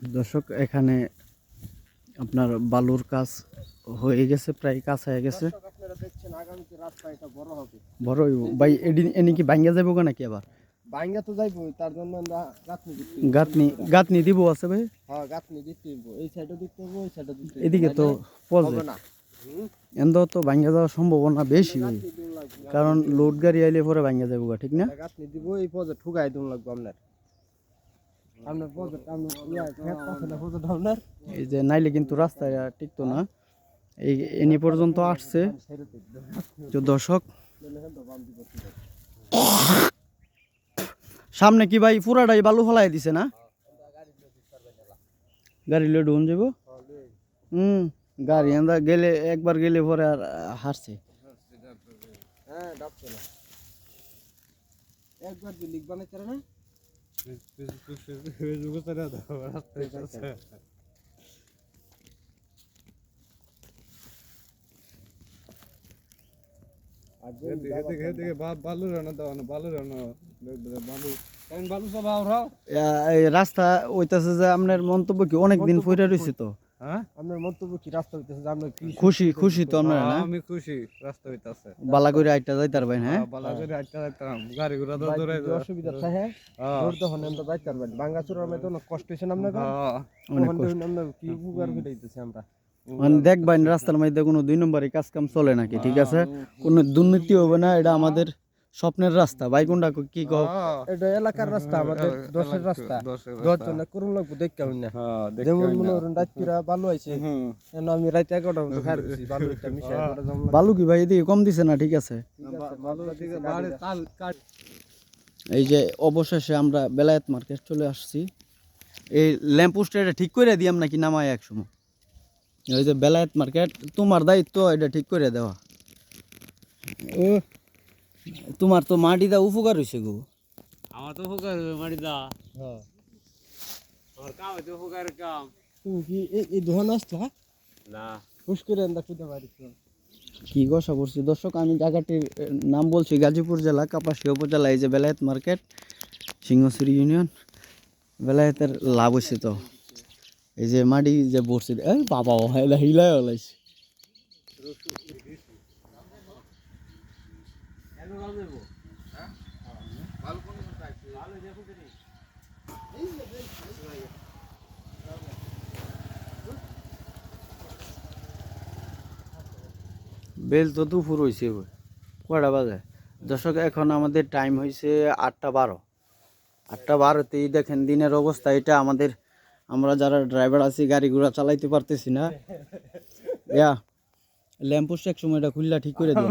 দর্শক এখানে আপনার বালুর কাজ হয়ে গেছে প্রায় কাজ হয়ে গেছে। বড়। ভাই এনে কি ভাঙ্গা যাব নাকি আবার? ভাঙ্গা তো যাইবো তার জন্য আমরা দিব আছে ভাই? হ্যাঁ দিতে হইব। এই সাইডে দিতে হইব ওই সাইডে দিতে এদিকে তো পজে হবে না। এন্দ তো ভাঙ্গা যাওয়ার সম্ভাবনা বেশি কারণ লোড গাড়ি আইলে পরে ভাঙ্গা যাব ঠিক না? দিব এই পজে ঠুকাই দিন লাগবে আপনার আপনার পজে আপনার ইয়া খেত আছে না পজে আপনার এই যে নাইলে কিন্তু রাস্তায় টিকতো না। এই এনি পর্যন্ত আসছে। দিন দর্শক সামনে কি ভাই পুরাটাই বালু ফলাই দিছে না? গাড়ি লোড হন যাব? হুম গাড়ি আমরা গেলে একবার গেলে পরে আর হারছে। হ্যাঁ একবার যে লিখ না? রাস্তা ওইটাছে যে আপনার মন্তব্য কি? অনেকদিন ফুটে রয়েছে তো? হ্যাঁ? আপনার মন্তব্য কি? রাস্তা হইতেছে আমরা খুশি খুশি তো আপনারা না? আমি খুশি রাস্তা হইতাছে। বালা করে আইটা যাইতার ভাই হ্যাঁ? বালা করে আটটা যাইতাম গাড়ি ঘোড়া তো দৌড়াই অসুবিধা থাকে রোড তো হনে আমরা যাইতে পারবেন ভাঙ্গা চুরার মধ্যে অনেক কষ্ট হয়েছে না আপনার অনেক আমরা কি উপকার হইতেছে আমরা। মানে দেখবেন রাস্তার মধ্যে কোনো দুই নম্বরে কাজ কাম চলে নাকি ঠিক আছে? কোনো দুর্নীতি হবে না এটা আমাদের স্বপ্নের রাস্তা বাইকুন্ডা কি কহ এটা এলাকার রাস্তা আমাদের দশের রাস্তা। দশ জনে করুন লাগবো দেখ কেমন না। হ্যাঁ যেমন মনে করেন রাত্রিরা ভালো আইছে। হুম। কেন আমি রাতে এগারোটা মতো খাই দিছি ভালো একটা মিশাই করে বালু কি ভাই এদিকে কম দিছে না ঠিক আছে? বালু দিকে বাড়ি তাল কাট। এই যে অবশেষে আমরা বেলায়েত মার্কেট চলে আসছি। এই ল্যাম্পপোস্টটা এটা ঠিক করে দিয়াম নাকি নামায় এক সময়? ওই যে বেলায়েত মার্কেট তোমার দায়িত্ব এটা ঠিক করে দেওয়া। ও তোমার তো মাটি দা উপকার হয়েছে গো। আমার তো উপকার মাটি দা হ্যাঁ। আমার কাম হইতে উপকারের কাম। তুমি কি এই দোকান হ্যাঁ না। হুশ করে এন্দা খুঁজে পারিস কি গসা করছি? দর্শক আমি জায়গাটির নাম বলছি গাজীপুর জেলা কাপাসিয়া উপজেলা এই যে বেলায়েত মার্কেট সিংহসুরি ইউনিয়ন। বেলায়েতের লাভ হয়েছে তো। এই যে মাটি যে বসছে এই বাবা হয় হিলাই হলাইছে। বেল তো দুপুর হয়েছে কয়টা বাজে? দর্শক, এখন আমাদের টাইম হয়েছে আটটা বারো। আটটা বারোতেই দেখেন দিনের অবস্থা এটা। আমাদের, আমরা যারা ড্রাইভার আছি, গাড়ি ঘোড়া চালাইতে পারতেছি না। ল্যাম্পোস্ট এক সময় এটা খুললা ঠিক করে দিই